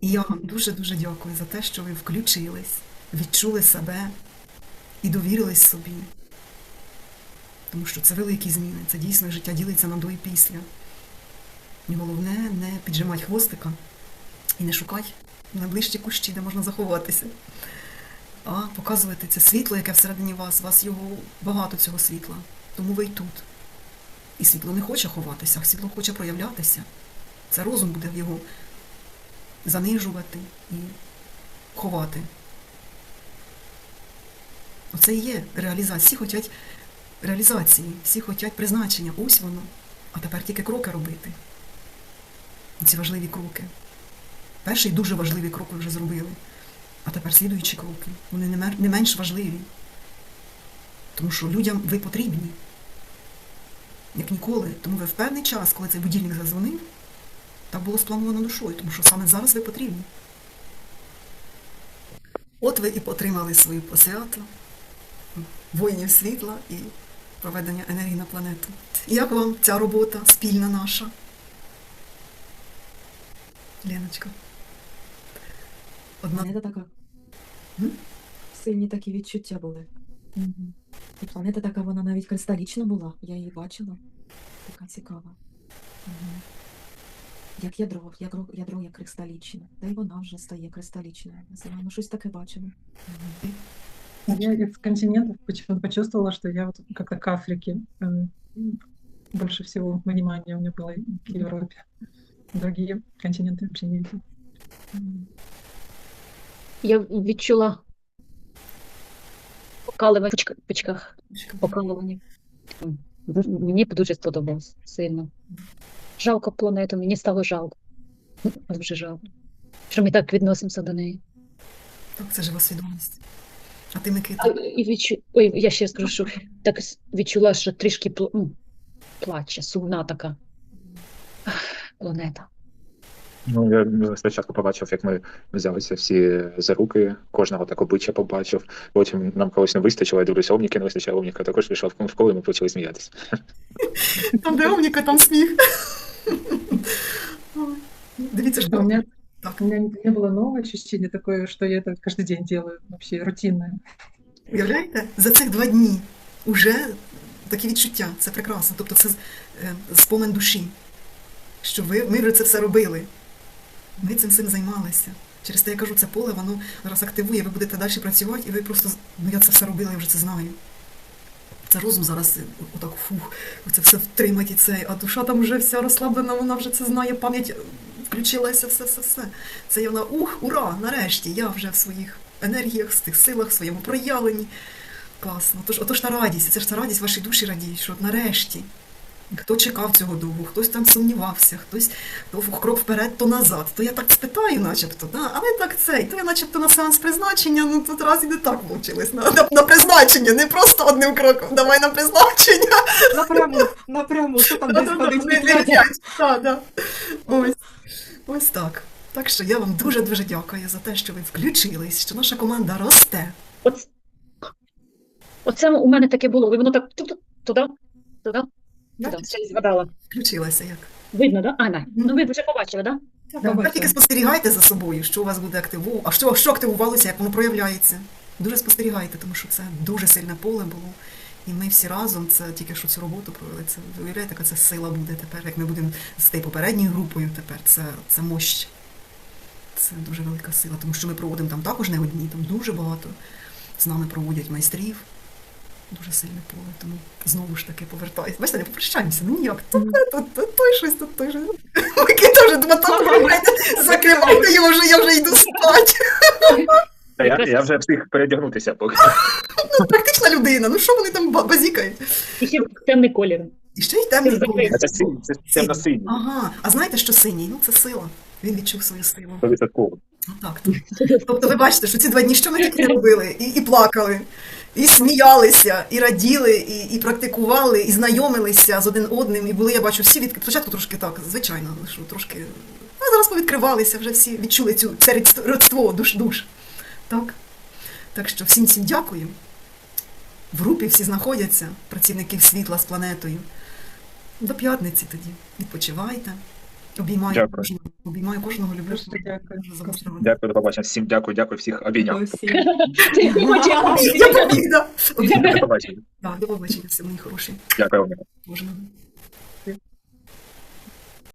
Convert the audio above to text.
І я вам дуже-дуже дякую за те, що ви включились, відчули себе і довірились собі. Тому що це великі зміни, це дійсно життя ділиться на до і після. І головне не піджимати хвостика і не шукати найближчі кущі, де можна заховатися, а показувати це світло, яке всередині вас. У вас його багато цього світла. Тому ви й тут. І світло не хоче ховатися, а світло хоче проявлятися. Це розум буде в його занижувати і ховати. Оце і є реалізація. Всі хочуть реалізації, всі хочуть призначення. Ось воно. А тепер тільки кроки робити. Ці важливі кроки. Перший дуже важливий крок ви вже зробили. А тепер слідуючі кроки. Вони не менш важливі. Тому що людям ви потрібні. Як ніколи. Тому ви в певний час, коли цей будильник зазвонив, так було сплановано душою, тому що саме зараз ви потрібні. От ви і потримали свою посвяту воїнів світла і проведення енергії на планету. І як вам ця робота спільна наша? Леночка. Одна. Планета така. М? Сильні такі відчуття були. І планета така, вона навіть кристалічна була. Я її бачила. Така цікава. Мгм Як ядро, ядро, ядро як кристалічне. Та й вона вже стає кристалічною. Називаємо щось таке бачимо. Я из континентов почему-то почувствовала, что я вот как-то к Африке эм, больше всего внимания у меня было к Европе. Другие континенты вообще не видела. Мгм. Я відчула покалування в пучка- пучках, покалування. М, дуже- Мені дуже сподобалось сильно. Жалко планету, мені стало жалко. Дуже жалко. Що ми так відносимося до неї. Так, це жива свідомість. А ти, Микита? А, і відчу... Ой, я ще скажу, що так відчула, що трішки пл... ну, плаче, сумна така планета. Ну, я спочатку побачив, як ми взялися всі за руки, кожного так обличчя побачив. Потім нам когось не вистачило, я дивлюся, Омніки не вистачило, Омніка також пішов в коло, і ми почали сміятися. Там де Омніка, там сміх. Ой. Дивіться ж, У меня, так, у меня не, не было нового ощущения такое, что я это каждый день делаю, вообще рутинное. уявляєте, за цих два дні уже такі відчуття, це прекрасно. Тобто це е, спомин душі, що ви, ми вже це все робили. Ми цим всім займалися. Через те я кажу, це поле, воно зараз активує, ви будете далі працювати, і ви просто, ну я це все робила, я вже це знаю. Це розум зараз е, отак фух, це все втримать і це, а душа там вже вся розслаблена, вона вже це знає, пам'ять е, включилася, все, все, все. Це я вона, ух, ура, нарешті, я вже в своїх енергіях, в тих силах, в своєму проявленні. Класно. Тож, отож та радість, це ж та радість вашій душі радіє, що от нарешті. Хто чекав цього довго, хтось там сумнівався, хтось то крок вперед, то назад. То я так спитаю, начебто, да? але так цей, то я начебто на сеанс призначення, ну тут раз і не так вчилась. На, на, на призначення, не просто одним кроком, давай на призначення. Напряму, напряму, що там десь ходить. Так. Ось. Ось так. Так що я вам дуже-дуже дякую за те, що ви включились, що наша команда росте. От... Оце у мене таке було, воно так ту- ту- туди, туди, туди. Ще згадала. Включилася як. Видно, да? А, не. Ну ви вже побачили, да? Тепер тільки спостерігайте за собою, що у вас буде активу, а що, що активувалося, як воно проявляється. Дуже спостерігайте, тому що це дуже сильне поле було. І ми всі разом це тільки що цю роботу провели. Це ви уявляєте, яка це сила буде тепер, як ми будемо з тією попередньою групою тепер. Це, це мощ. Це дуже велика сила, тому що ми проводимо там також не одні, там дуже багато з нами проводять майстрів. Дуже сильне поле, тому знову ж таки повертаюся. Бачите, не попрощаємося, ну ніяк. То, той щось, то той же. Микита вже тримайте, закривайте, я вже, я вже йду спати. Та я, я вже встиг передягнутися поки. Ну, практична людина, ну що вони там ба- базікають? І ще темний колір. І ще й темний колір. Це синій, це темно-синій. Ага, а знаєте, що синій? Ну це сила. Він відчув свою силу. Стовідсотково. Ну так. Тобто ви бачите, що ці два дні що ми тільки не робили? І, і плакали, і сміялися, і раділи, і, і практикували, і знайомилися з один одним. І були, я бачу, всі від спочатку трошки так, звичайно, що трошки. А зараз повідкривалися, вже всі відчули цю це родство душ душ. Так? Так що всім всім дякую. В групі всі знаходяться, працівників світла з планетою. До п'ятниці тоді. Відпочивайте. Обіймаю, Дякую. кожного, обіймаю кожного, люблю. Дякую. Дякую, до побачення. Всім дякую, дякую, всіх обійняв. Всі. Я. До побачення. До побачення, все мої хороші. Дякую вам.